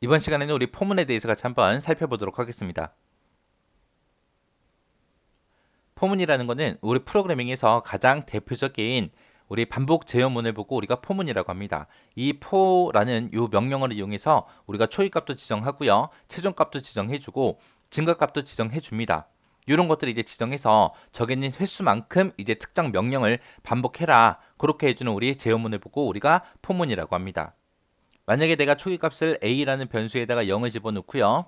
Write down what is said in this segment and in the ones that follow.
이번 시간에는 우리 포문에 대해서 같이 한번 살펴보도록 하겠습니다. 포문이라는 것은 우리 프로그래밍에서 가장 대표적인 우리 반복 제어문을 보고 우리가 포문이라고 합니다. 이 포라는 이 명령어를 이용해서 우리가 초기값도 지정하고요. 최종값도 지정해주고 증가값도 지정해줍니다. 이런 것들을 이제 지정해서 적혀있는 횟수만큼 이제 특정 명령을 반복해라. 그렇게 해주는 우리 제어문을 보고 우리가 포문이라고 합니다. 만약에 내가 초기값을 a라는 변수에다가 0을 집어넣고요.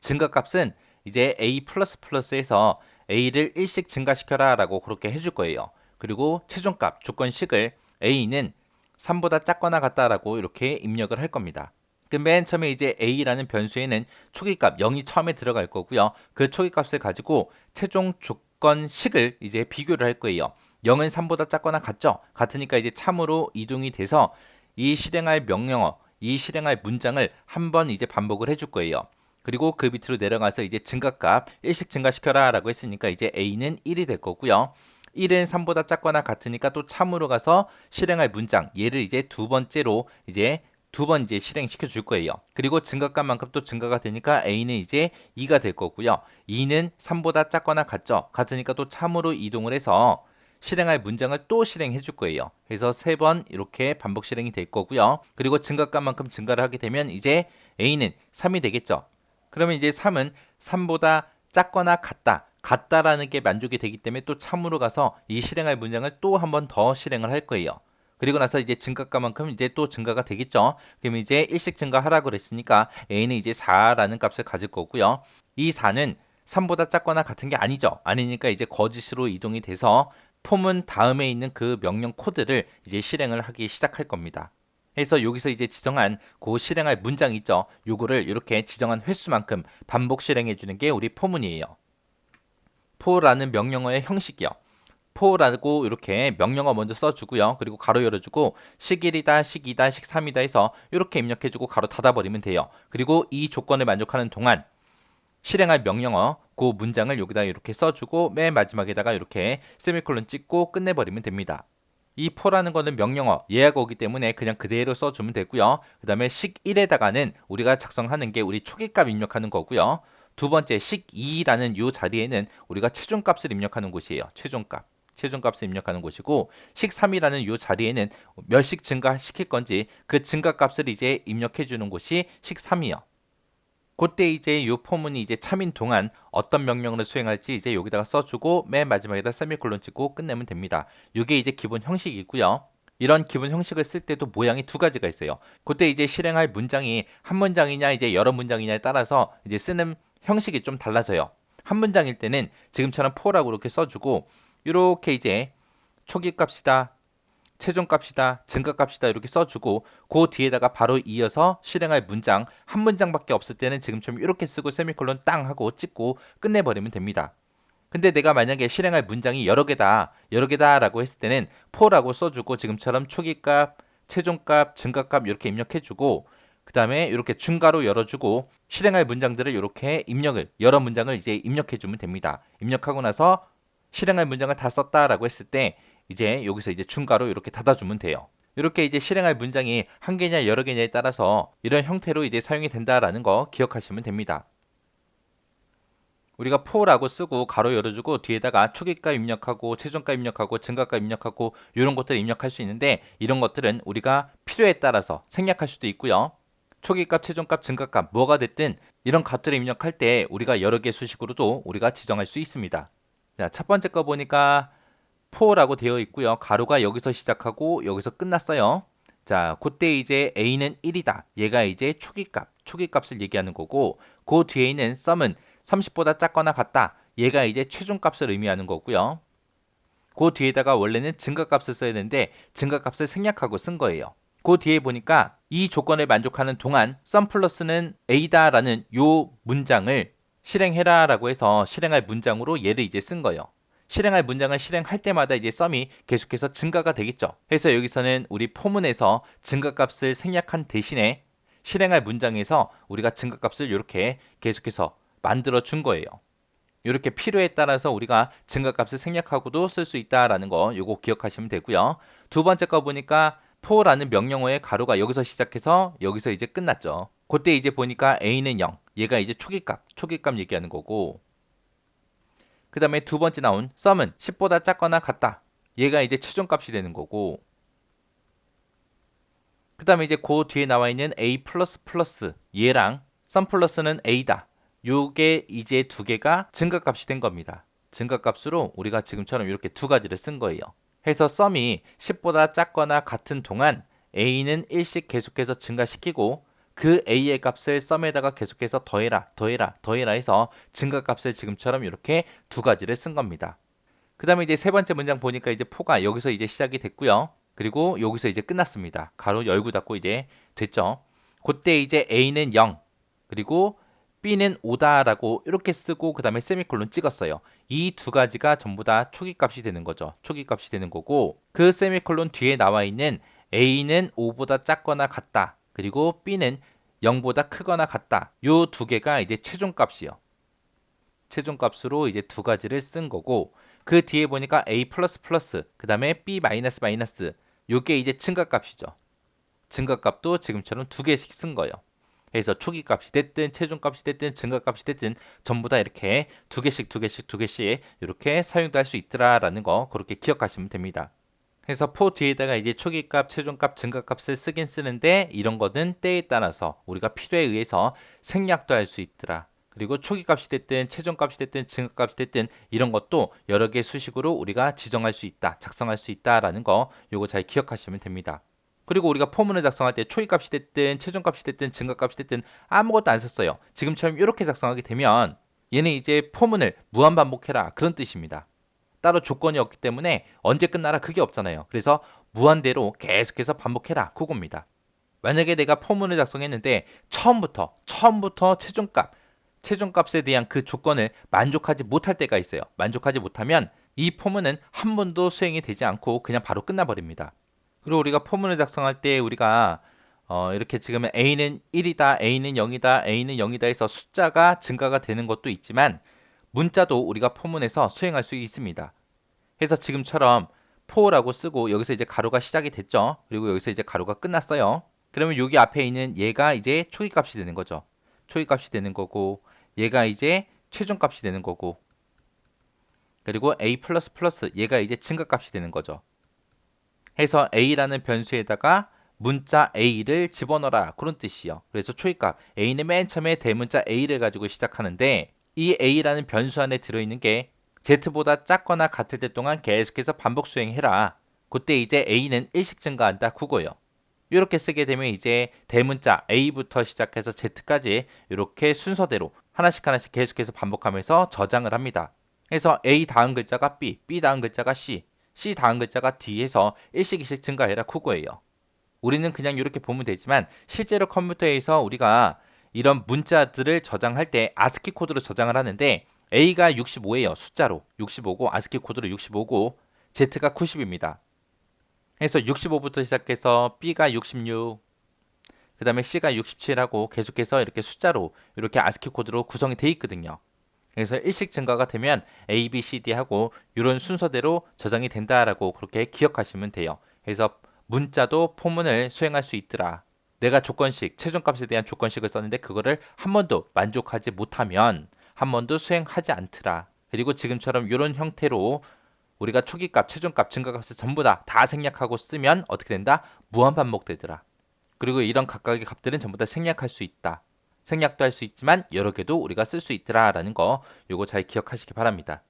증가값은 이제 a 플러스에서 a를 1씩 증가시켜라 라고 그렇게 해줄 거예요. 그리고 최종값 조건식을 a는 3보다 작거나 같다라고 이렇게 입력을 할 겁니다. 그맨 처음에 이제 a라는 변수에는 초기값 0이 처음에 들어갈 거고요. 그 초기값을 가지고 최종 조건식을 이제 비교를 할 거예요. 0은 3보다 작거나 같죠? 같으니까 이제 참으로 이동이 돼서 이 실행할 명령어, 이 실행할 문장을 한 번 이제 반복을 해줄 거예요. 그리고 그 밑으로 내려가서 이제 증가값 1씩 증가시켜라 라고 했으니까 이제 a는 1이 될 거고요. 1은 3보다 작거나 같으니까 또 참으로 가서 실행할 문장 얘를 이제 두 번째로 이제 두 번 이제 실행시켜 줄 거예요. 그리고 증가값만큼 또 증가가 되니까 a는 이제 2가 될 거고요. 2는 3보다 작거나 같죠? 같으니까 또 참으로 이동을 해서 실행할 문장을 또 실행해 줄 거예요. 그래서 세 번 이렇게 반복 실행이 될 거고요. 그리고 증가값만큼 증가를 하게 되면 이제 a는 3이 되겠죠. 그러면 이제 3은 3보다 작거나 같다. 같다라는 게 만족이 되기 때문에 또 참으로 가서 이 실행할 문장을 또 한 번 더 실행을 할 거예요. 그리고 나서 이제 증가값만큼 이제 또 증가가 되겠죠. 그럼 이제 일씩 증가하라고 그랬으니까 a는 이제 4라는 값을 가질 거고요. 이 4는 3보다 작거나 같은 게 아니죠. 아니니까 이제 거짓으로 이동이 돼서 폼은 다음에 있는 그 명령 코드를 이제 실행을 하기 시작할 겁니다. 그래서 여기서 이제 지정한 그 실행할 문장 있죠. 요거를 이렇게 지정한 횟수만큼 반복 실행해 주는 게 우리 포문이에요. 포라는 명령어의 형식이요. 포라고 이렇게 명령어 먼저 써주고요. 그리고 가로 열어주고 식1이다, 식2다, 식3이다 해서 이렇게 입력해주고 가로 닫아버리면 돼요. 그리고 이 조건을 만족하는 동안 실행할 명령어 그 문장을 여기다 이렇게 써주고 맨 마지막에다가 이렇게 세미콜론 찍고 끝내버리면 됩니다. 이 포라는 거는 명령어 오기 때문에 그냥 그대로 써주면 되고요. 그 다음에 식1에다가는 우리가 작성하는 게 우리 초기값 입력하는 거고요. 두 번째 식2라는 이 자리에는 우리가 최종값을 입력하는 곳이에요. 최종값. 최종값을 입력하는 곳이고 식3이라는 이 자리에는 몇씩 증가시킬 건지 그 증가값을 이제 입력해 주는 곳이 식3이요. 그때 이제 이 포문이 이제 참인 동안 어떤 명령을 수행할지 이제 여기다가 써주고 맨 마지막에다 세미콜론 찍고 끝내면 됩니다. 이게 이제 기본 형식이고요. 이런 기본 형식을 쓸 때도 모양이 두 가지가 있어요. 그때 이제 실행할 문장이 한 문장이냐 이제 여러 문장이냐에 따라서 이제 쓰는 형식이 좀 달라져요. 한 문장일 때는 지금처럼 포라고 이렇게 써주고 이렇게 이제 초기 값이다, 최종 값이다, 증가 값이다 이렇게 써주고 그 뒤에다가 바로 이어서 실행할 문장 한 문장밖에 없을 때는 지금처럼 이렇게 쓰고 세미콜론 땅 하고 찍고 끝내버리면 됩니다. 근데 내가 만약에 실행할 문장이 여러 개다, 여러 개다 라고 했을 때는 포라고 써주고 지금처럼 초기값, 최종값, 증가값 이렇게 입력해주고 그 다음에 이렇게 중괄호 열어주고 실행할 문장들을 이렇게 입력을 여러 문장을 이제 입력해주면 됩니다. 입력하고 나서 실행할 문장을 다 썼다라고 했을 때 이제 여기서 이제 중괄호 이렇게 닫아주면 돼요. 이렇게 이제 실행할 문장이 한 개냐 여러 개냐에 따라서 이런 형태로 이제 사용이 된다라는 거 기억하시면 됩니다. 우리가 포라고 쓰고 가로 열어주고 뒤에다가 초기값 입력하고 최종값 입력하고 증가값 입력하고 이런 것들을 입력할 수 있는데 이런 것들은 우리가 필요에 따라서 생략할 수도 있고요. 초기값, 최종값, 증가값 뭐가 됐든 이런 값들을 입력할 때 우리가 여러 개 수식으로도 우리가 지정할 수 있습니다. 자, 첫 번째 거 보니까 포라고 되어 있고요. 가로가 여기서 시작하고 여기서 끝났어요. 자, 그때 이제 a는 1이다. 얘가 이제 초기값, 초기값을 얘기하는 거고 그 뒤에 있는 썸은 30보다 작거나 같다. 얘가 이제 최종값을 의미하는 거고요. 그 뒤에다가 원래는 증가값을 써야 되는데 증가값을 생략하고 쓴 거예요. 그 뒤에 보니까 이 조건을 만족하는 동안 썸 플러스는 a다라는 요 문장을 실행해라라고 해서 실행할 문장으로 얘를 이제 쓴 거예요. 실행할 문장을 실행할 때마다 이제 썸이 계속해서 증가가 되겠죠. 그래서 여기서는 우리 포문에서 증가값을 생략한 대신에 실행할 문장에서 우리가 증가값을 이렇게 계속해서 만들어 준 거예요. 이렇게 필요에 따라서 우리가 증가값을 생략하고도 쓸 수 있다라는 거 요거 기억하시면 되고요. 두 번째 거 보니까 포라는 명령어의 가로가 여기서 시작해서 여기서 이제 끝났죠. 그때 이제 보니까 a는 0. 얘가 이제 초기값, 초기값 얘기하는 거고. 그 다음에 두 번째 나온 썸은 10보다 작거나 같다. 얘가 이제 최종값이 되는 거고. 그 다음에 이제 그 뒤에 나와 있는 a 플러스 플러스 얘랑 썸 플러스는 a다. 요게 이제 두 개가 증가값이 된 겁니다. 증가값으로 우리가 지금처럼 이렇게 두 가지를 쓴 거예요. 해서 썸이 10보다 작거나 같은 동안 a는 1씩 계속해서 증가시키고 그 a의 값을 썸에다가 계속해서 더해라, 더해라, 더해라 해서 증가값을 지금처럼 이렇게 두 가지를 쓴 겁니다. 그 다음에 이제 세 번째 문장 보니까 이제 포가 여기서 이제 시작이 됐고요. 그리고 여기서 이제 끝났습니다. 가로 열고 닫고 이제 됐죠. 그때 이제 a는 0 그리고 b는 5다라고 이렇게 쓰고 그 다음에 세미콜론 찍었어요. 이 두 가지가 전부 다 초기값이 되는 거죠. 초기값이 되는 거고 그 세미콜론 뒤에 나와 있는 a는 5보다 작거나 같다. 그리고 b는 0보다 크거나 같다. 요 두 개가 이제 최종값이요. 최종값으로 이제 두 가지를 쓴 거고 그 뒤에 보니까 a 플러스 플러스 그 다음에 b 마이너스 마이너스 요게 이제 증가값이죠. 증가값도 지금처럼 두 개씩 쓴 거예요. 그래서 초기값이 됐든 최종값이 됐든 증가값이 됐든 전부 다 이렇게 두 개씩 두 개씩 두 개씩 이렇게 사용도 할 수 있더라라는 거 그렇게 기억하시면 됩니다. 그래서 포 뒤에다가 이제 초기값, 최종값, 증가값을 쓰긴 쓰는데 이런 거는 때에 따라서 우리가 필요에 의해서 생략도 할 수 있더라. 그리고 초기값이 됐든 최종값이 됐든 증가값이 됐든 이런 것도 여러 개 수식으로 우리가 지정할 수 있다, 작성할 수 있다라는 거 요거 잘 기억하시면 됩니다. 그리고 우리가 포문을 작성할 때 초기값이 됐든 최종값이 됐든 증가값이 됐든 아무것도 안 썼어요. 지금처럼 이렇게 작성하게 되면 얘는 이제 포문을 무한 반복해라 그런 뜻입니다. 따로 조건이 없기 때문에 언제 끝나라 그게 없잖아요. 그래서 무한대로 계속해서 반복해라 그겁니다. 만약에 내가 포문을 작성했는데 처음부터 처음부터 최종값 최종값에 대한 그 조건을 만족하지 못할 때가 있어요. 만족하지 못하면 이 포문은 한 번도 수행이 되지 않고 그냥 바로 끝나버립니다. 그리고 우리가 포문을 작성할 때 우리가 어, 이렇게 지금 a는 1이다, a는 0이다, a는 0이다 해서 숫자가 증가가 되는 것도 있지만 문자도 우리가 포문에서 수행할 수 있습니다. 해서 지금처럼 포라고 쓰고 여기서 이제 가로가 시작이 됐죠. 그리고 여기서 이제 가로가 끝났어요. 그러면 여기 앞에 있는 얘가 이제 초기값이 되는 거죠. 초기값이 되는 거고 얘가 이제 최종값이 되는 거고 그리고 a 얘가 이제 증가값이 되는 거죠. 해서 a라는 변수에다가 문자 a를 집어넣어라 그런 뜻이요. 그래서 초기값 a는 맨 처음에 대문자 a를 가지고 시작하는데 이 a라는 변수 안에 들어있는 게 z보다 작거나 같을 때 동안 계속해서 반복 수행해라. 그때 이제 a는 1씩 증가한다 그거요. 이렇게 쓰게 되면 이제 대문자 a부터 시작해서 z까지 이렇게 순서대로 하나씩 하나씩 계속해서 반복하면서 저장을 합니다. 그래서 a 다음 글자가 b, b 다음 글자가 c, c 다음 글자가 d에서 1씩 1씩 증가해라 그거예요. 우리는 그냥 이렇게 보면 되지만 실제로 컴퓨터에서 우리가 이런 문자들을 저장할 때 아스키 코드로 저장을 하는데 A가 65예요. 숫자로 65고 아스키 코드로 65고 Z가 90입니다. 그래서 65부터 시작해서 B가 66, 그 다음에 C가 67하고 계속해서 이렇게 숫자로 이렇게 아스키 코드로 구성이 돼 있거든요. 그래서 일식 증가가 되면 A, B, C, D 하고 이런 순서대로 저장이 된다라고 그렇게 기억하시면 돼요. 그래서 문자도 포문을 수행할 수 있더라. 내가 조건식, 최종값에 대한 조건식을 썼는데 그거를 한 번도 만족하지 못하면 한 번도 수행하지 않더라. 그리고 지금처럼 이런 형태로 우리가 초기값, 최종값, 증가값을 전부 다 다 생략하고 쓰면 어떻게 된다? 무한 반복되더라. 그리고 이런 각각의 값들은 전부 다 생략할 수 있다. 생략도 할 수 있지만 여러 개도 우리가 쓸 수 있더라라는 거 요거 잘 기억하시기 바랍니다.